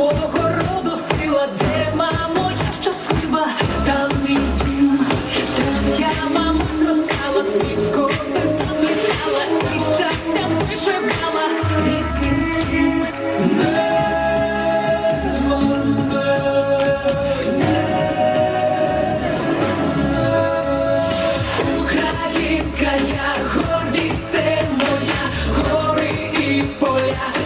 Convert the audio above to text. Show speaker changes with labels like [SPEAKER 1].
[SPEAKER 1] мого сила, де мамо, щаслива, там мій дім, там я мама зростала, світ коси заплітала, і щастям вишивала рідним всім. Не я гордість це моя, гори і поля.